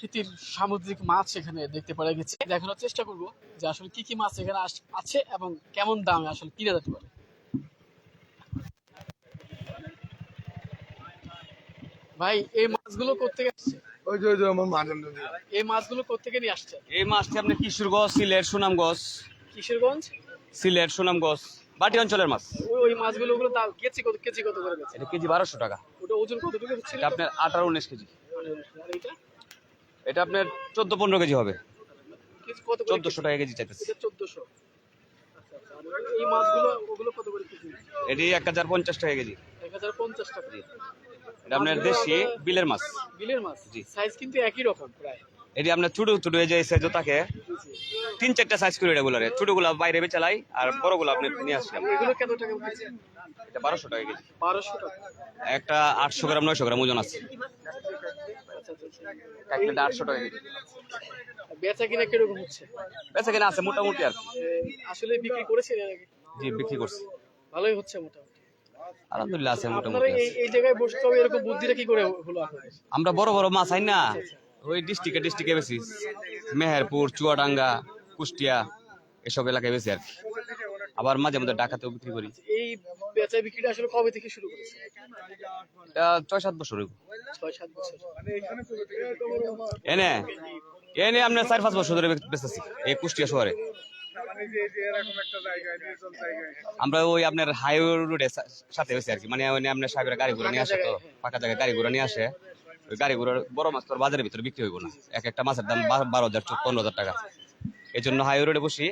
আকৃতির সামুদ্রিক মাছ এখানে দেখতে পাওয়া গেছে। দেখানোর চেষ্টা করব যে আসলে কি কি মাছ এখানে আস- আছে এবং কেমন দামে আসলে কিনে যেতে পারে। ভাই এই মাছগুলো কোথেকে আসছে? ওই যে ওই যে আমার মাঝে এই মাছগুলো কোথেকে নিয়ে আসছে? এই মাছটি আপনার কিশোরগঞ্জ সিলেট সুনামগঞ্জ। কিশোরগঞ্জ? সিলেট সুনামগঞ্জ বাটি অঞ্চলের মাছ। ওই মাছগুলো ওগুলো দাম কেজি কত কেজি কত করে গেছে? এটা কেজি বারোশো টাকা। ওটা ওজন কতটুকু আপনার আঠারো উনিশ কেজি। এটা এটা আপনার চোদ্দ পনেরো কেজি হবে। চোদ্দশো টাকা কেজি চাইতেছে। এটা আচ্ছা আচ্ছা কেজি? এটি এক হাজার পঞ্চাশ টাকা কেজি। এক হাজার পঞ্চাশ টাকা। এটা আপনার দেশি বিলের মাছ। বিলের মাছ? জি। সাইজ কিন্তু একই রকম প্রায়। এটি আপনার ছোটো ছোটো এই যে সাইজ থাকে। তিন চারটা সাইজ করে এটা গুলারে ছোটগুলা বাইরে বেচালাই আর বড়গুলো আপনি নিয়ে আসছি এগুলো কত টাকা এটা বারোশো টাকা কেজি। বারোশো টাকা। একটা আটশো গ্রাম নয়শো গ্রাম ওজন আছে। আচ্ছা আচ্ছা আচ্ছা এক প্লেটে আটশো টাকা কেজি। বেচা কিনা কীরকম হচ্ছে? বেচা কিনা আছে মোটামুটি আর আসলে বিক্রি জি বিক্রি করছি। ভালোই হচ্ছে মোটামুটি। আলহামদুলিল্লাহ আছে মোটামুটি এই জায়গায় বসতে হবে এরকম বুদ্ধিটা কি করে হলো আমরা বড় বড় মাছ আই না? ওই ডিস্ট্রিক্টে ডিস্ট্রিক্টে বেশি। মেহেরপুর চুয়াডাঙ্গা কুষ্টিয়া এসব এলাকায় বেশি আর কি। আবার মাঝে মধ্যে ঢাকাতেও বিক্রি করি। এই বেচা বিক্রিটা আসলে কবে থেকে শুরু করেছে? এটা ছয় সাত বছর হইব। ছয় সাত বছর। এনে এনে আপনার চার পাঁচ বছর ধরে বেঁচেছি এই কুষ্টিয়া শহরে। আমরা ওই আপনার হাইওয়ে রোডে সাথে বেশি আর কি। মানে ওই আপনার সাহেবের গাড়ি ঘোড়া নিয়ে আসে তো ফাঁকা জায়গায় গাড়ি ঘোড়া নিয়ে আসে। ওই গাড়ি ঘোড়ার বড় মাছ তোর বাজারের ভিতরে বিক্রি হইব না। এক একটা মাছের দাম বারো হাজার পনেরো হাজার টাকা। এই জন্য হাইওয়ে রোডে বসি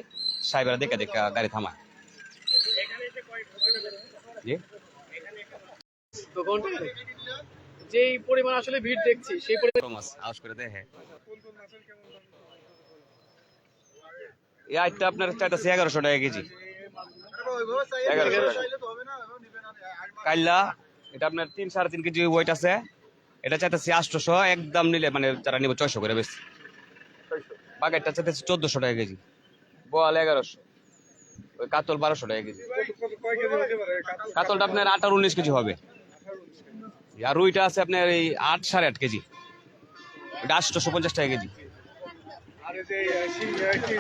সাহেবেরা দেখে দেখে গাড়ি থামায়। যেই পরিমাণ আসলে ভিড় দেখছি সেই পরিমাণ আওয়াজ করে দেখে এই আইটটা আপনার চাইতেছে এগারোশো টাকা কেজি। কাইল্লা এটা আপনার তিন সাড়ে তিন কেজি ওয়েট আছে। এটা চাইতেছি আটশোশো একদম নিলে মানে যারা নিবে ছয়শো করে বেশি। বাগেরটা চাইতেছি চোদ্দশো টাকা কেজি। বল এগারোশো। কাতল বারোশো টাকা কেজি। কাতলটা আপনার আঠারো উনিশ কেজি হবে। আর রুইটা আছে আপনার এই আট সাড়ে আট কেজি। এটা আটশোশো পঞ্চাশ টাকা কেজি।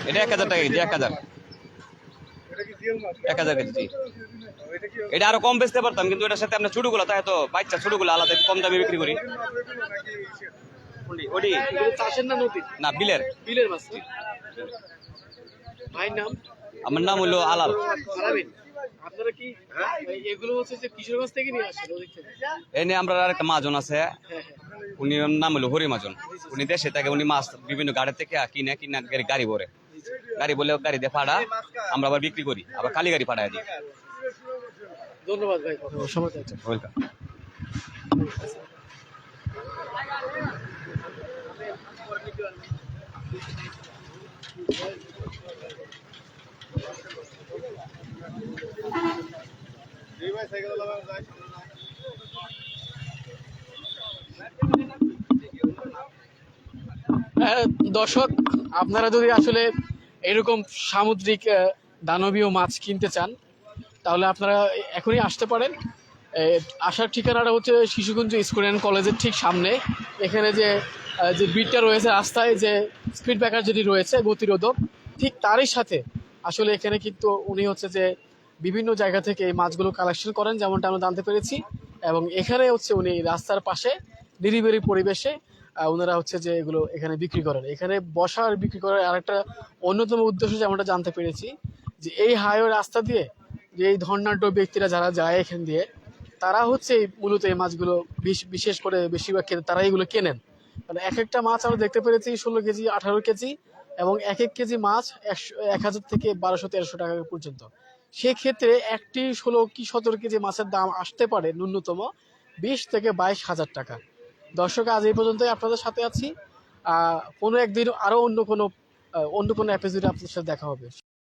এটা এক হাজার টাকা কেজি এক হাজার। এক হাজার কেজি জি। এটা আরও কম বেচতে পারতাম কিন্তু এটার সাথে আপনার ছোটগুলো তাই তো বাচ্চা ছোটগুলো আলাদা কম দামে বিক্রি করি। চাষের না বিলের। বিলের মাছ ভাইয়ের নাম? আমার নাম হলো আলাল। আলামিন আপনারা কি এই- এগুলো হচ্ছে যে কিশোরগঞ্জ থেকে নিয়ে আসেন ওদিক থেকে? এনে আমরা আরেকটা মাজন আছে। হ্যাঁ হ্যাঁ উনি নাম হলো হরি মাজন। উনি দেশে থেকে উনি মাছ বিভিন্ন গাড়ি থেকে কিনে কিনে গাড়ি- গাড়ি ভরে। গাড়ি বলে গাড়ি দিয়ে ফাড়া আমরা আবার বিক্রি করি আবার খালি গাড়ি ফাড়াই দিই ধন্যবাদ ভাই দেওয়ার জন্য। ওয়েলকাম হ্যাঁ, দর্শক, আপনারা যদি আসলে এরকম সামুদ্রিক দানবীয় মাছ কিনতে চান, তাহলে আপনারা এখনই আসতে পারেন। আসার ঠিকানাটা হচ্ছে শিশুকুঞ্জ স্কুল অ্যান্ড কলেজের ঠিক সামনে। এখানে যে যে বিটটা রয়েছে রাস্তায়, যে স্পিড ব্রেকার যেটি রয়েছে, গতিরোধক, ঠিক তারই সাথে আসলে এখানে কিন্তু উনি হচ্ছে যে বিভিন্ন জায়গা থেকে এই মাছগুলো কালেকশন করেন, যেমনটা আমরা জানতে পেরেছি। এবং এখানে হচ্ছে উনি রাস্তার পাশে নিরিবিলি পরিবেশে ওনারা হচ্ছে যে এগুলো এখানে বিক্রি করেন। এখানে বসার বিক্রি করার আরেকটা অন্যতম উদ্দেশ্য যেমনটা জানতে পেরেছি, যে এই হাইওয়ে রাস্তা দিয়ে যে এই ধর্নাঢ্য ব্যক্তিরা যারা যায় এখান দিয়ে, তারা হচ্ছে মূলত এই মাছগুলো বিশ- বিশেষ করে বেশিরভাগ ক্ষেত্রে তারা এগুলো কেনেন। মানে এক একটা মাছ আমরা দেখতে পেরেছি, ষোলো কেজি, আঠারো কেজি এবং এক এক কেজি মাছ একশো এক হাজার থেকে বারোশো, তেরোশো টাকা পর্যন্ত। সেক্ষেত্রে একটি ষোলো কি সতেরো কেজি মাছের দাম আসতে পারে ন্যূনতম বিশ থেকে বাইশ হাজার টাকা। দর্শক, আজ এই পর্যন্তই আপনাদের সাথে আছি। কোনো একদিন আরও অন্য কোনো অন্য কোনো এপিসোডে আপনাদের সাথে দেখা হবে।